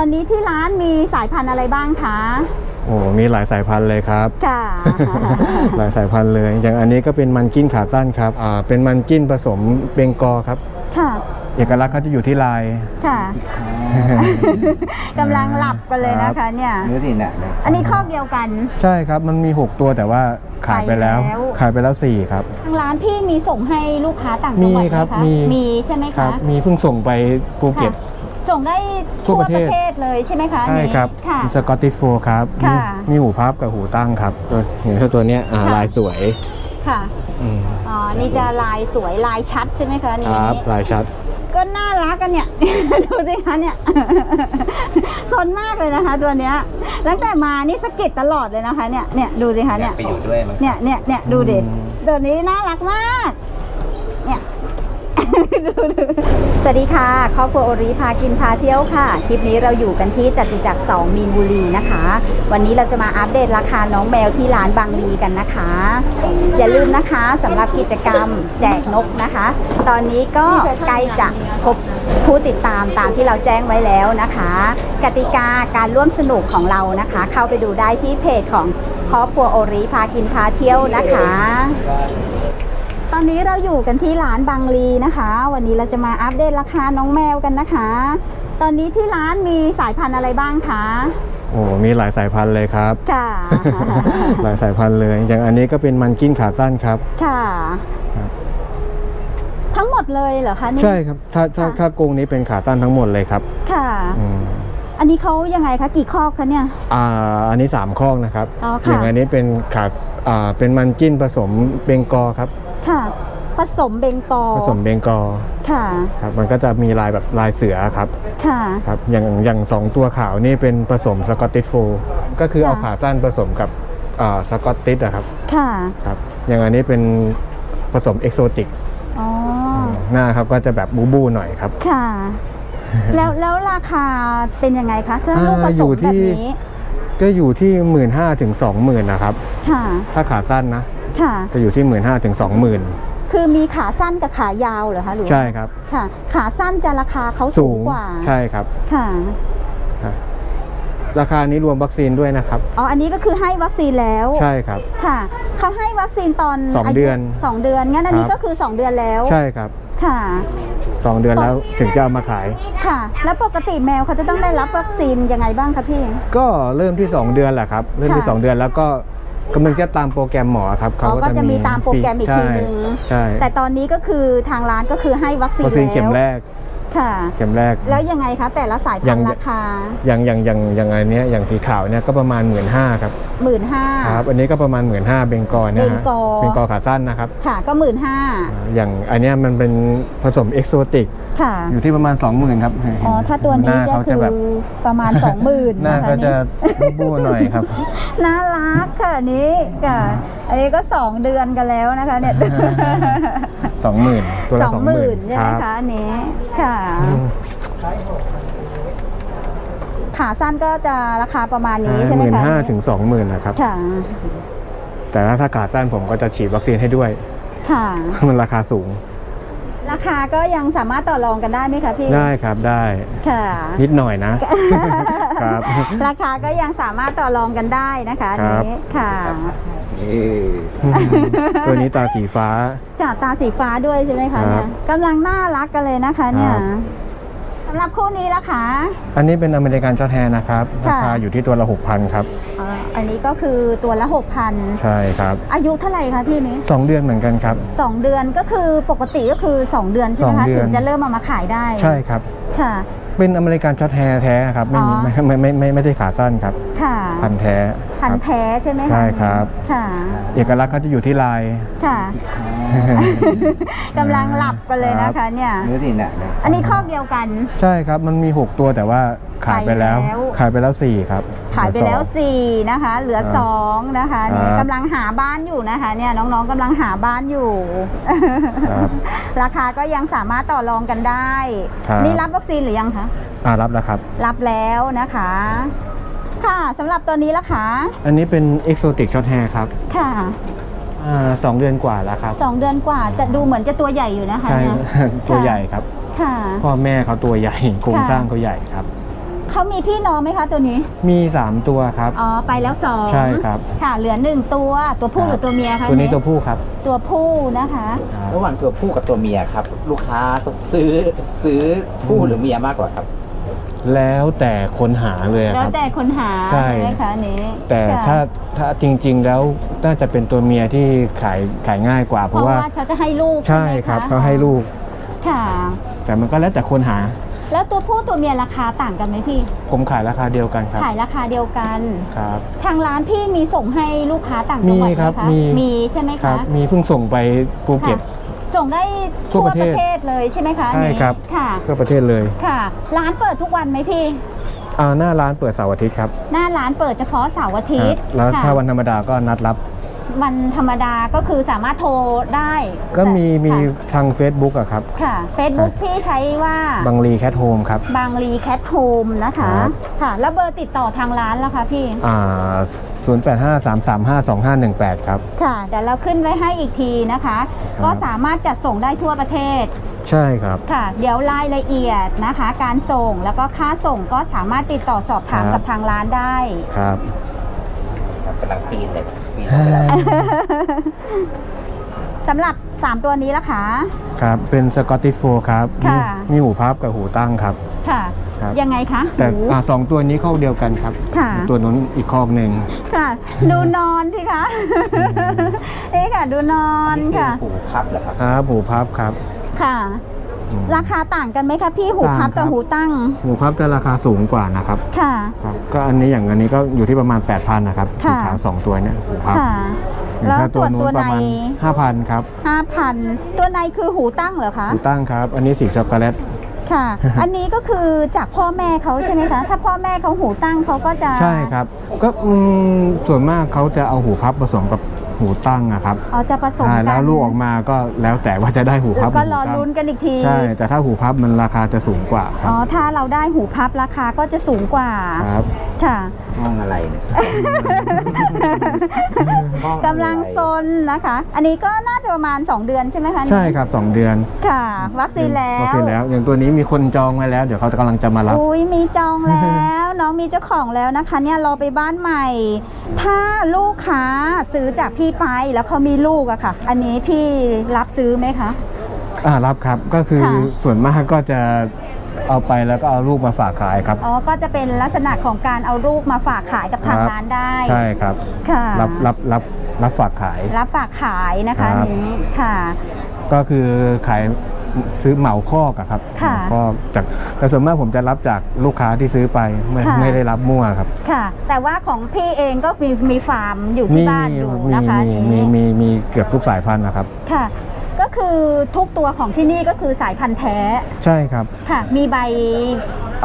ตอนนี้ที่ร้านมีสายพันธุ์อะไรบ้างคะโอ้มีหลายสายพันธุ์เลยครับ ค่ะ หลายสายพันธุ์เลย อย่างอันนี้ก็เป็นมันกิ้นขาสั้นครับอ่าเป็นมันกิ้นผสมเบงกอครับ ค่ะเอกลักษณ์เขาจะอยู่ที่ลาย ค่ะกำลังหลับกันเลยนะคะเนี่ย เนื้อที่เนี่ยอันนี้คอกเดียวกัน ใช่ครับมันมี 6 ตัวแต่ว่าขายไปแล้วไปแล้วขายไปแล้ว 4 ครับ ทางร้านพี่มีส่งให้ลูกค้าต่างจังหวัดมีไหมครับคะมีมีใช่ไหมครัคะบมีเพิ่งส่งไปภูเก็ตค่ะ ส่งได้ทั่ทั่ววปประระเทเทศเลยใช่ไหมคะอันใช่นี้ครับค่ะสกอตติชโฟครับค่ะมีมีหูพับกับหูตั้งครับตัวเห็นแค่ตัวเนี้ยอ่าค่ะลายสวยค่ะอืมอ๋อ นี่จะลายสวยลายชัดใช่ไหมคะอันคนี้รับลายชัด ก็น่ารักกันเนี่ย ดูสิคะเนี่ยสนมากเลยนะคะ ตัวเนี้ยตั้งแต่มานี่สะกิดตลอดเลยนะคะเนี่ยเนี่ยดูสิคะอเนี่ยยากไปอยู่ด้วยมั้งเนี่ยเนี่ยเนี่ยดูดิอืมตัวนี้น่ารักมากเนี่ยดูดู สวัสดีค่ะ ครอบครัวโอริพากินพาเที่ยวค่ะ คลิปนี้เราอยู่กันที่จตุจักร2มีนบุรีนะคะ วันนี้เราจะมาอัปเดตราคาน้องแมวที่ร้านบางลีกันนะคะ อย่าลืมนะคะสำหรับกิจกรรมแจกนกนะคะ ตอนนี้ก็ใกล้จะครบผู้ติดตามตามที่เราแจ้งไว้แล้วนะคะ กติกาการร่วมสนุกของเรานะคะ เข้าไปดูได้ที่เพจของครอบครัวโอริพากินพาเที่ยวนะคะ ตอนนี้เราอยู่กันที่ร้านบางลีนะคะ วันนี้เราจะมาอัปเดตราคาน้องแมวกันนะคะ ตอนนี้ที่ร้านมีสายพันธุ์อะไรบ้างคะ โอ้มีหลายสายพันธุ์เลยครับ ค่ะ หลายสายพันธุ์เลย อย่างอันนี้ก็เป็นมันกิ้นขาสั้นครับ ค่ะครับทั้งหมดเลยเหรอคะนี่ใช่ครับ ถ้าถ้าค่ะถ้ากรงนี้เป็นขาสั้นทั้งหมดเลยครับ ค่ะอืมอันนี้เขายังไงคะกี่คอกคะเนี่ย อ่า อันนี้3ข้องนะครับอ๋ออค่ะย่างอันนี้เป็นขาอ่าเป็นมันกิ้นผสมเบงกอครับค่ะ ผสมเบงกอลผสมเบงกอค่ะ ครับมันก็จะมีลายแบบลายเสือครับค่ะ ครับอย่างอย่างสองตัวขาวนี่เป็นผสมสกอตติชโฟก็คือเอาค่ะ ขาสั้นผสมกับอ่าสกอตติชอะครับค่ะ ครับอย่างอันนี้เป็นผสมเอกโซติกอ๋อ หน้าครับก็จะแบบบูบูหน่อยครับ ค่ะ แล้วแล้วราคาเป็นยังไงคะ ถ้าอ่าลูกผสอยู่มที่ แบบนี้ ก็อยู่ที่ 1 5ื่นถึงสองหมื่นนะครับ ค่ะ ถ้าขาสั้นนะ ค่ะ จะอยู่ที่ 1 5ื่นถึงสองหมื่นคือมีขาสั้นกับขายาวเหรอคะหรือว่าใช่ครับค่ะ ขาสั้นจะราคาเขาสูงกว่า ใช่ครับค่ะครับราคานี้รวมวัคซีนด้วยนะครับ อ๋อ อันนี้ก็คือให้วัคซีนแล้ว ใช่ครับ ค่ะ เขาให้วัคซีนตอนสองายุเดือนสองเดือน งั้นอันนี้ครับก็คือ 2 เดือนแล้ว ใช่ครับ ค่ะสองเดือนแล้วถึงจะเอามาขาย ค่ะ แล้วปกติแมวเขาจะต้องได้รับวัคซีนยังไงบ้างคะพี่ ก็เริ่มที่ 2 เดือนแหละครับ เริ่มที่ค่ะ2เดือนแล้วก็ ก็มันก็ตามโปรแกรมหมอครับอ๋อก็จะมีตามโปรแกรมอีกทีนึง ใช่ แต่ตอนนี้ก็คือทางร้านก็คือให้วัคซีนวัคซีนเข็มแรแล้วก ค่ะ เข็มแรก แล้วยังไงคะ แต่ละสายพัยันงธุ์ราคา อย่างอย่างอย่างอย่างอันเนี้ยอย่างสีขาวเนี่ยก็ประมาณ 1 5ื่นครับหมื่นห้าครับ อันนี้ก็ประมาณ 1 5ื่นเบงกอเนี่ยเบงฮะกอเบงกอขาสั้นนะครับ ค่ะ ก็หมื่นห้าอ่าอย่างอันเนี้ยมันเป็นผสมเอกโซติก ค่ะ อยู่ที่ประมาณ 20,000ครับ อ๋อ ถ้าตัวหนี้น้าจะเขาคืจะอแบบประมาณสองหมื่นหน้านะคะก็จะนี่บู้ๆหน่อยครับ น่ารักค่ะอันนี้ค่ะ อันนี้ก็สองเดือนกันแล้วนะคะเนี่ย 20,000ตัวสละองหมื่น20,000ใช่ไหมรับคะอันนี้ค่ะอืมขาสั้นก็จะราคาประมาณนี้อ่าใช่ไหหมมื่นคะห้าอันนี้ถึงสองหมื่นนะครับค่ะแต่ถ้าขาสั้นผมก็จะฉีดวัคซีนให้ด้วย ค่ะ มันราคาสูง ราคาก็ยังสามารถต่อรองกันได้ไหมคะพี่ ได้ครับได้ ค่ะ นิดหน่อยนะ ครับ ราคาก็ยังสามารถต่อรองกันได้นะคะอันครับ นี้ค่ะเอ้ยตัวนี้ตาสีฟ้าจากตาสีฟ้าด้วยใช่ไหมคะครับเนี่ยกำลังน่ารักกันเลยนะคะเนี่ยครับสำหรับคู่นี้ละคะอันนี้เป็นอเมริกันจอร์แทนนะครับค่ะราคาอยู่ที่ตัวละ6,000ครับอ๋ออันนี้ก็คือตัวละ6,000ใช่ครับ อายุเท่าไหร่คะพี่นี้2เดือนเหมือนกันครับ2เดือนก็คือปกติก็คือ2เดือนใช่ไหมสคะองเดือนถึงจะเริ่มเอามาขายได้ ใช่ครับค่ะ เป็นอเมริกันจอร์แทนแท้ครับไม่มีอ๋อไม่ไม่ไม่ไม่ไม่ได้ขาสั้นครับค่ะพันธุ์แท้พันครัธุ์บแท้ใช่ไหมคะใช่ครับค่ะ เอกลักษณ์เขาจะอยู่ที่ลายค่ะกำลังหลับกันเลยนะคะเนี่ยเนื้อที่เนี่ยอันนี้คอกเดียวกัน ใช่ครับมันมี 6 ตัวแต่ว่าขายไปแล้วขายแล้วขายไปแล้ว4ครับ ขายไปแล้วเหอ4นะคะ เหลือครับ2นะคะนี่ครับกำลังหาบ้านอยู่นะคะเนี่ยน้องๆกำลังหาบ้านอยู่ครับราคาก็ยังสามารถต่อรองกันได้ครับนี่รับวัคซีนหรือยังคะอ่ารับแล้วครับ รับแล้วนะคะ ค่ะสำหรับตัวนี้ละคะ อันนี้เป็นเอกโซติกช็อตแฮร์ครับ ค่ะอ่าสองเดือนกว่าแล้วครับสองเดือนกว่า แต่ดูเหมือนจะตัวใหญ่อยู่นะคะใช่เนี่ยตัวใหญ่ครับ ค่ะ พ่อแม่เขาตัวใหญ่โครงค่ะสร้างเขาใหญ่ครับ เขามีพี่น้องไหมคะตัวนี้ มี 3 ตัวครับ อ๋อ ไปแล้วสองใช่ครับ ค่ะ เหลือหนึ่งตัว ตัวผู้ครับหรือตัวเมียคะตัวนี้เยตัวผู้ครับ ตัวผู้นะคะครับระหว่างตัวผู้กับตัวเมียครับ ลูกค้าซื้อซื้อผู้หรือเมียมากกว่าครับ แล้วแต่คนหาเลยอะแล้ควรับแต่คนหาใช่ไหมคะอันนี้ แต่ค่ะถ้าถ้าจริง ๆ แล้วน่าจะเป็นตัวเมียที่ขายขายง่ายกว่า เพเพราะราะว่าว่าเขาจะให้ลูกใช่ไหมะครับเขาให้ลูก ค่ะ แต่มันก็แล้วแต่คนหา แล้วตัวผู้ตัวเมียราคาต่างกันไหมพี่ ผมขายราคาเดียวกันครับ ขายราคาเดียวกัน ครับ ทางร้านพี่มีส่งให้ลูกค้าต่างจังหวัดมีไหมครับคะมีมีใช่ไหมครัคะบมีเพิ่งส่งไปภูเก็ตค่ะส่งได้ทั่ทั่ววปประระเทเทศเลยใช่ไหมคะอันใช่นี้ครับค่ะทั่วประเทศเลยค่ะ ร้านเปิดทุกวันไหมพี่อ่าหน้าร้านเปิดเสาร์อาทิตย์ครับ หน้าร้านเปิดเฉพาะเสาร์อาทิตย์ครับแล้วค่ะถ้าวันธรรมดาก็นัดรับ วันธรรมดาก็คือสามารถโทรได้ก็มีมีค่ะทาง Facebook อะครับ ค่ะ Facebook พี่ใช้ว่าบางรีแคทโฮมครับ บางรีแคทโฮมนะคะครับค่ะ แล้วเบอร์ติดต่อทางร้านแล้วคะพี่ อ่า0853352518 ครับ ค่ะเดี๋ยวเราขึ้นไว้ให้อีกทีนะคะครับก็สามารถจัดส่งได้ทั่วประเทศ ใช่ครับ ค่ะ เดี๋ยวรายละเอียดนะคะ การส่งแล้วก็ค่าส่งก็สามารถติดต่อสอบถามครับกับทางร้านได้ ครับครับกำลังปีนเลย ปีนเข้าไปแล้วสำหรับ 3 ตัวนี้ละคะ ครับ เป็นสกอตติชโฟครับค่ะ มีมีหูพับกับหูตั้งครับ ค่ะ ครับ ยังไงคะแต่หูอ่าสองตัวนี้ข้อเดียวกันครับ ค่ะ ตัวนู้นอีกข้อหนึ่ง ค่ะ ดูนอนสิคะ นี่ค่ะ ดูนอนค่ะ หูพับเหรอครับ ครับหูพับครับ ค่ะอืม ราคาต่างกันไหมคะพี่หูพับต่างครักับบหูตั้ง หูพับจะราคาสูงกว่านะครับค่ะครับก็อันนี้อย่างอันนี้ก็อยู่ที่ประมาณ 8,000นะครับค่ะสีขาวสองตัวเนี่ยหูพับค่ะอย่างแล้วถ้าตัวนู้ตัวนปในระมาณ5,000ครับห้าพันตัวในคือหูตั้งเหรอคะหูตั้งครับ อันนี้สีช็อกโกแลตค่ะ อันนี้ก็คือจากพ่อแม่เขาใช่ไหมคะ ถ้าพ่อแม่เขาหูตั้งเขาก็จะ ใช่ครับ ก็อืมส่วนมากเขาจะเอาหูพับผสมกับ หูตั้งอะครับอ๋อจะผสมใช่กันแล้วลูกออกมาก็แล้วแต่ว่าจะได้หูพับก็หรอหูตั้งลุ้นกันอีกที ใช่ แต่ถ้าหูพับมันราคาจะสูงกว่าครัอ๋บอถ้าเราได้หูพับราคาก็จะสูงกว่า ครับ ค่ะ ห้องอะไรเนี่ยห้องอะไรกำลังซนนะคะ อันนี้ก็น่าจะประมาณ 2 เดือนใช่ไหมคะใช่ครับ 2 เดือนค่ะ วัคซีนแล้วัวคซีนแล้ว อย่างตัวนี้มีคนจองไว้แล้ว เดี๋ยวเขากำลังจะมารับ อุ้ยมีจองแล้ว น้องมีเจ้าของแล้วนะคะ เนี่ยรอไปบ้านใหม่ ถ้าลูกค้าซื้อจากพี่ไปแล้วเขามีลูกอะค่ะ อันนี้พี่รับซื้อไหมคะ อ่ารับครับ ก็คือค่ะส่วนมากก็จะ เอาไปแล้วก็เอาลูกมาฝากขายครับ อ๋อ ก็จะเป็นลักษณะของการเอาลูกมาฝากขายกับทางครับร้านได้ ใช่ครับค่ะรับรับรับรับฝากขาย รับฝากขายนะคะครัอับนนี้ค่ะ ก็คือขายซื้อเหมาคอกอะครับค่ะเหมาคอกจากแต่ส่วนมากผมจะรับจากลูกค้าที่ซื้อไปไม่ค่ะ ไม่ได้รับมั่วครับค่ะ แต่ว่าของพี่เองก็มีมีฟาร์มอยู่ที่บ้านอยู่มีนะคะมีอันมีนี้มีมีเกือบทุกสายพันธุ์นะครับ ค่ะ ก็คือทุกตัวของที่นี่ก็คือสายพันธุ์แท้ใช่ครับค่ะ มีใบ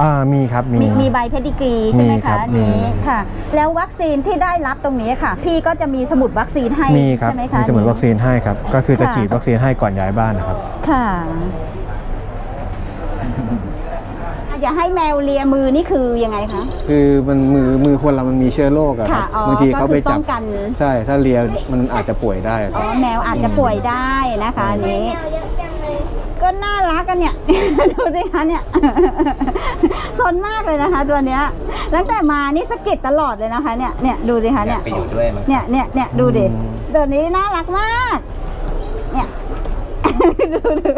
อ่ามีครับมีมีมีใบเพดิกรีใช่ไหมมีครัคะบอันนี้มีค่ะ แล้ววัคซีนที่ได้รับตรงนี้ค่ะ พี่ก็จะมีสมุดวัคซีนให้มีครับใช่ไหมคะมีสมุดวัคซีนให้ครับ ก็คือจะค่ะฉีดวัคซีนให้ก่อนย้ายบ้านนะครับ ค่ะ อย่าให้แมวเลียมือนี่คือยังไงคะ คือมันมือมือคนเรามันมีเชื้อโรคอะคค่ะรับอ๋อบางทีเขาไปก็คือป้จัอบงกัน ใช่ ถ้าเลียมันอาจจะป่วยได้คอ๋รับ อแมวอาจจะป่วยได้นะคะอันนี้ก็น่ารักกันเนี่ย ดูสิคะเนี่ย สนมากเลยนะคะ ตัวเนี้ยตั้งแต่มานี่สะกิดตลอดเลยนะคะ เนี่ยเนี่ยดูสิคะอเนี่ยยากไปอยู่ด้วยมั้ง เนี่ยเนี่ยเนี่ยดูดิตัวนี้น่ารักมากเนี่ย ดูดู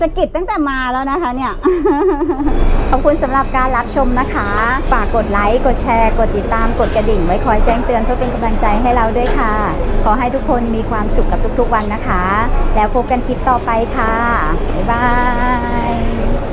สะกิดตั้งแต่มาแล้วนะคะเนี่ย ขอบคุณสำหรับการรับชมนะคะ ฝากกดไลค์ กดแชร์ กดติดตาม กดกระดิ่ง ไว้คอยแจ้งเตือนเพื่อเป็นกำลังใจให้เราด้วยค่ะ ขอให้ทุกคนมีความสุขกับทุกๆวันนะคะ แล้วพบกันคลิปต่อไปค่ะ บ๊ายบาย